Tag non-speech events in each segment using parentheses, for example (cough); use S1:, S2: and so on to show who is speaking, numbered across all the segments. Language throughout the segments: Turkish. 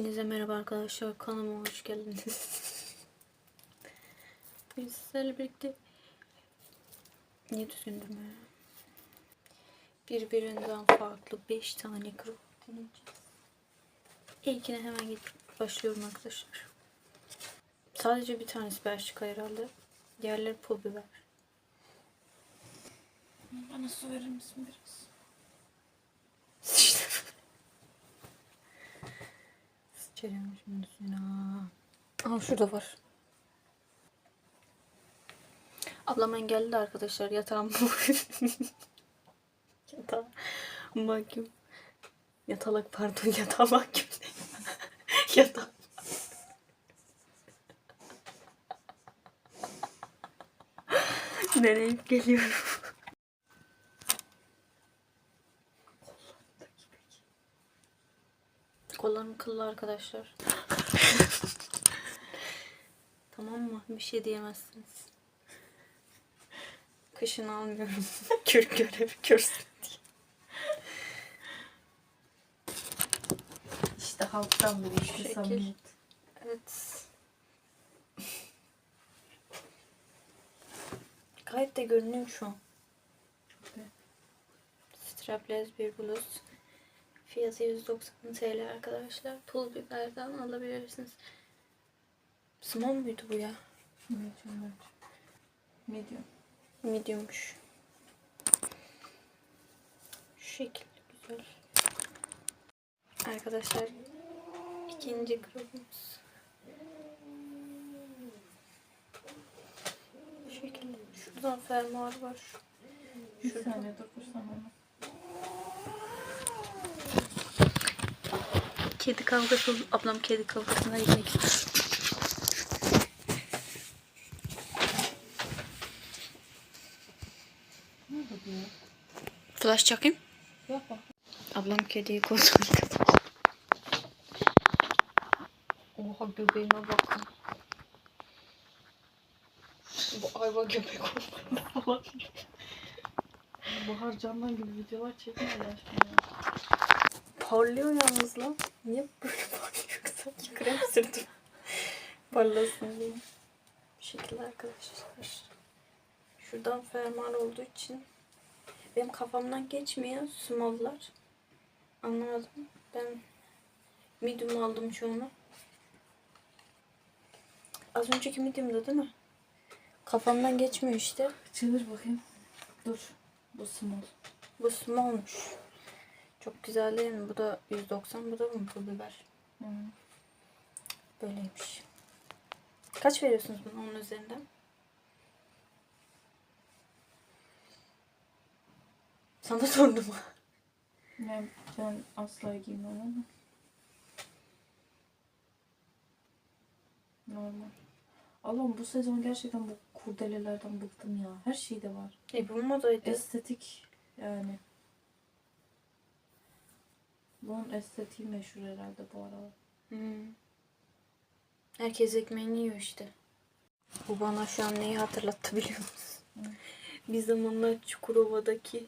S1: Hepinize merhaba arkadaşlar. Kanalıma hoş geldiniz. (laughs) Biz sizlerle birlikte niye düzgün durmuyor ya? Birbirinden farklı 5 tane deneyeceğiz. İlkine hemen gidip başlıyorum arkadaşlar. Sadece bir tanesi Belçika herhalde. Diğerleri pul biber. Bana su verir misin biraz? Sıçacağım şimdi suyuna. Aa şurada var. Ablam engelli de arkadaşlar yatağım (laughs) Yatağı mahkum. Yatalak pardon (laughs) yatağı mahkum. Yatağı. Nereye geliyorum? Kollarım kıllı arkadaşlar. tamam mı? Bir şey diyemezsiniz. Kışın almıyorum. (laughs) Kürk görevi görsün diye.
S2: İşte halktan biri işte samimiyet.
S1: Evet. Gayet de görünüyor şu an. Strapless bir bluz. Fiyatı 190 TL arkadaşlar. Pul biberden alabilirsiniz. Small muydu bu ya?
S2: medium. Medium.
S1: Medium'muş. Şu şekilde güzel. Arkadaşlar ikinci grubumuz. Bu şekilde. Şuradan fermuar var.
S2: Bir
S1: Şurada.
S2: saniye dur dur sana onu.
S1: Kedi kavgası oldu. Ablam kedi kavgasına gitmek istiyor. Flash çakayım.
S2: Bak.
S1: Ablam kediyi kovdu. Oha göbeğime bakın. Bu ayva göbek olmalı.
S2: Bahar Candan gibi videolar çekmiyor aşkına.
S1: Parlıyor yalnız lan. Niye böyle (laughs) parlıyor? Sanki krem sürdüm. Parlasın diye. Bu şekilde arkadaşlar. Şuradan fermuar olduğu için benim kafamdan geçmiyor small'lar. Anlamadım. Ben medium aldım çoğunu. Az önceki medium'da değil mi? Kafamdan geçmiyor işte.
S2: Çevir bakayım. Dur. Bu small.
S1: Bu small'muş. Çok güzel değil mi? Bu da 190, bu da mı pul biber?
S2: Hı.
S1: Böyleymiş. Kaç veriyorsunuz buna onun üzerinden? Sana (laughs) sordum.
S2: Ben, ben asla giymem ama. Normal. Allah'ım bu sezon gerçekten bu kurdelelerden bıktım ya. Her şeyde var.
S1: E bu modaydı.
S2: Estetik yani. Bunun estetiği meşhur herhalde bu aralar.
S1: Hmm. Herkes ekmeğini yiyor işte. Bu bana şu an neyi hatırlattı biliyor musun?
S2: Hı.
S1: Bir zamanlar Çukurova'daki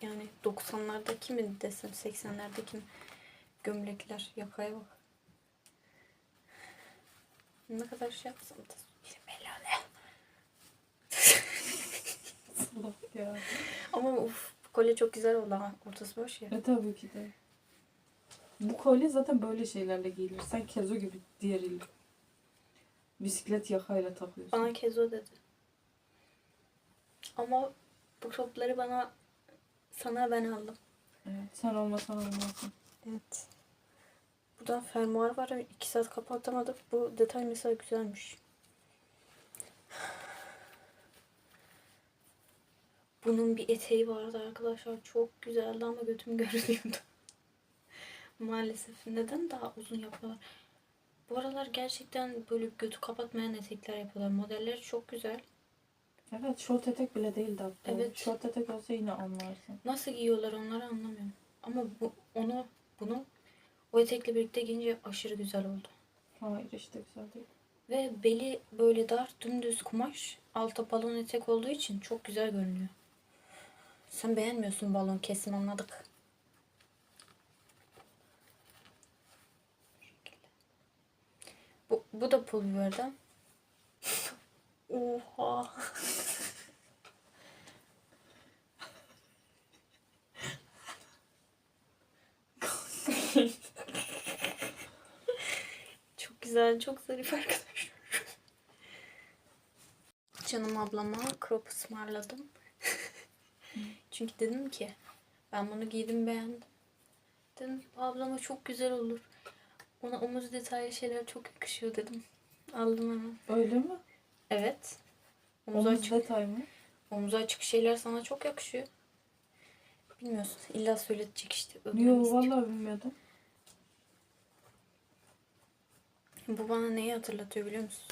S1: yani 90'lardaki mi desem 80'lerdeki mi gömlekler yakaya bak. Ne kadar şey yapsam da
S2: ya.
S1: Ama uf kolye çok güzel oldu ha. Ortası boş ya.
S2: E tabii ki de. Bu kolye zaten böyle şeylerle giyilir. Sen kezo gibi diğeriyle. Bisiklet yakayla takıyorsun.
S1: Bana kezo dedi. Ama bu topları bana sana ben aldım.
S2: Evet, sen olmasan olmazsın.
S1: Evet. Buradan fermuar var. 2 saat kapatamadık. Bu detay mesela güzelmiş. Bunun bir eteği vardı arkadaşlar. Çok güzeldi ama götüm (laughs) görünüyordu. Maalesef. Neden daha uzun yapıyorlar? Bu aralar gerçekten böyle götü kapatmayan etekler yapıyorlar. Modelleri çok güzel.
S2: Evet, şort etek bile değildi hatta.
S1: Evet.
S2: Şort etek olsa yine anlarsın.
S1: Nasıl giyiyorlar onları anlamıyorum. Ama bu, onu bunu o etekle birlikte giyince aşırı güzel oldu.
S2: Hayır işte güzel değil.
S1: Ve beli böyle dar, dümdüz kumaş. Altta balon etek olduğu için çok güzel görünüyor. Sen beğenmiyorsun balon kesin anladık. Bu, bu da pul biberden. (laughs) Oha. çok güzel, çok zarif arkadaşlar. Canım ablama krop ısmarladım. Çünkü dedim ki ben bunu giydim beğendim. Dedim ki ablama çok güzel olur. Ona omuz detaylı şeyler çok yakışıyor dedim. Aldım hemen.
S2: Öyle mi?
S1: Evet. Omuzu
S2: Omuz
S1: açık,
S2: detay mı?
S1: omuzu açık şeyler sana çok yakışıyor. Bilmiyorsun. İlla söyletecek işte.
S2: Yo
S1: öpmeni istiyor.
S2: vallahi bilmiyordum.
S1: Bu bana neyi hatırlatıyor biliyor musun?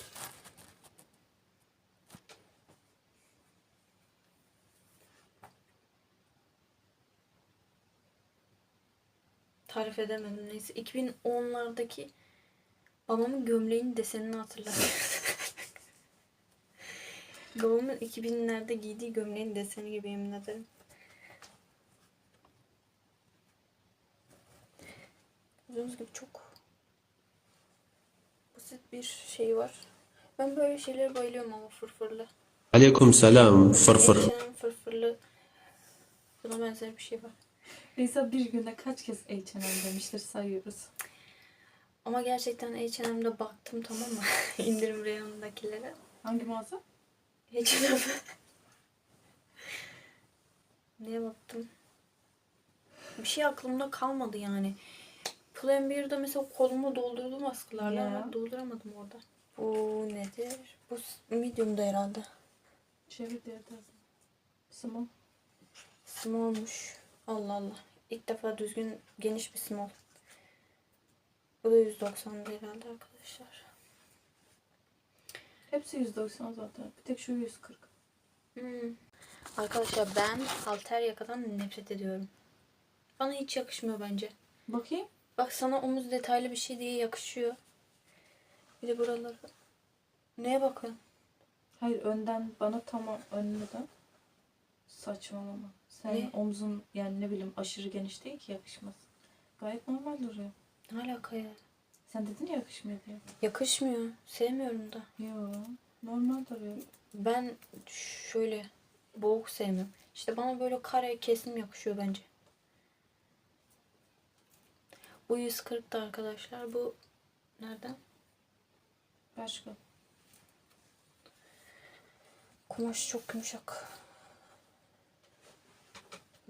S1: tarif edemedim. Neyse 2010'lardaki babamın gömleğinin desenini hatırladım. (laughs) babamın 2000'lerde giydiği gömleğin deseni gibi yemin ederim. Gördüğünüz gibi çok basit bir şey var. Ben böyle şeylere bayılıyorum ama fırfırlı.
S3: Aleyküm selam fırfır.
S1: Ekşenin fırfırlı. Buna benzer bir şey var.
S2: Neyse bir günde kaç kez H&M demiştir sayıyoruz.
S1: Ama gerçekten H&M'de baktım tamam mı? (laughs) İndirim reyonundakilere.
S2: Hangi mağaza?
S1: H&M. (laughs) Neye baktım? Bir şey aklımda kalmadı yani. Pull&Bear'da mesela kolumu doldurdum askılarla
S2: Ya.
S1: ama dolduramadım orada. Bu nedir? Bu s- medium'da herhalde.
S2: Çevir diğer tarafına. Small.
S1: Small'muş. Allah Allah. İlk defa düzgün geniş bir small. Bu da 190 herhalde arkadaşlar.
S2: Hepsi 190 zaten. Bir tek şu 140.
S1: Hmm. Arkadaşlar ben halter yakadan nefret ediyorum. Bana hiç yakışmıyor bence.
S2: Bakayım.
S1: Bak sana omuz detaylı bir şey diye yakışıyor. Bir de buraları. Neye bakın?
S2: Hayır önden bana tamam önünden. Saçmalama. Sen
S1: Ne?
S2: omzun yani ne bileyim aşırı geniş değil ki yakışmaz. Gayet normal duruyor.
S1: Ne alaka ya?
S2: Sen dedin ya yakışmıyor diye.
S1: Yakışmıyor. Sevmiyorum da.
S2: Yo normal duruyor.
S1: Ben şöyle boğuk sevmiyorum. İşte bana böyle kare kesim yakışıyor bence. Bu 140 da arkadaşlar. Bu nereden?
S2: Başka.
S1: Kumaş çok yumuşak.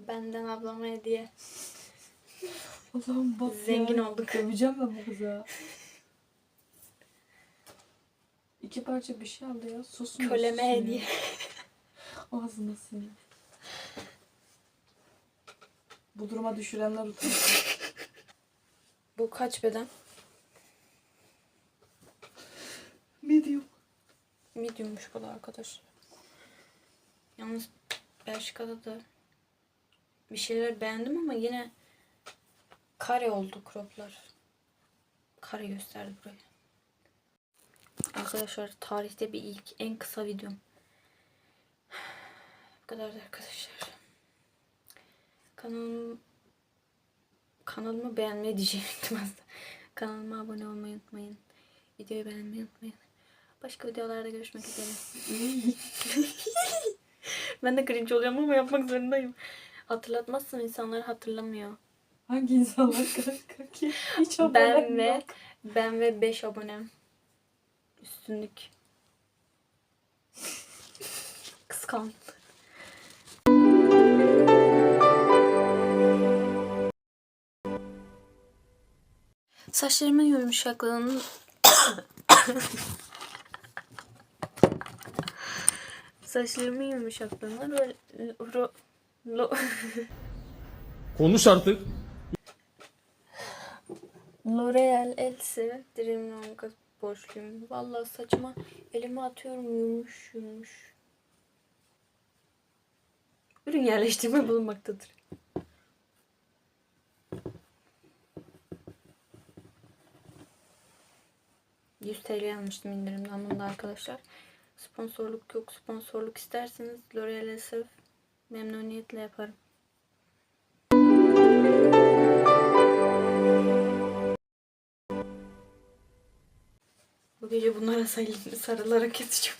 S1: Benden ablama hediye.
S2: Allah'ım bak
S1: Zengin
S2: ya.
S1: olduk.
S2: Döveceğim ben bu kıza. İki parça bir şey aldı ya. Susun.
S1: Köleme hediye. (laughs)
S2: Ağzına senin. Bu duruma düşürenler utansın.
S1: Bu kaç beden?
S2: Medium.
S1: Medium'muş bu da arkadaşlar. Yalnız Belçika'da da bir şeyler beğendim ama yine kare oldu croplar. Kare gösterdi burayı. Arkadaşlar tarihte bir ilk en kısa videom. (sighs) Bu kadar da arkadaşlar. Kanalım kanalımı beğenmeyi diyecektim (laughs) aslında. Kanalıma abone olmayı unutmayın. Videoyu beğenmeyi unutmayın. Başka videolarda görüşmek üzere. (laughs) (laughs) ben de cringe oluyorum ama yapmak zorundayım. Hatırlatmazsın insanlar hatırlamıyor.
S2: Hangi insanlar (laughs) kanka ki? Hiç haberim
S1: Ben ve
S2: yok.
S1: ben ve 5 abonem. Üstünlük. Kıskan. Saçlarımın yumuşaklığının (coughs) Saçlarımın yumuşaklığına böyle ro, lo,
S4: Konuş artık.
S1: L'Oreal Else Dream Longa borçluyum. Vallahi saçma elime atıyorum yumuş yumuş. Ürün yerleştirme bulunmaktadır. ...100 TL almıştım indirimden bunu da arkadaşlar. Sponsorluk yok. Sponsorluk isterseniz L'Oreal Else memnuniyetle yaparım. Bu gece bunlara sarı- sarılarak yatacağım.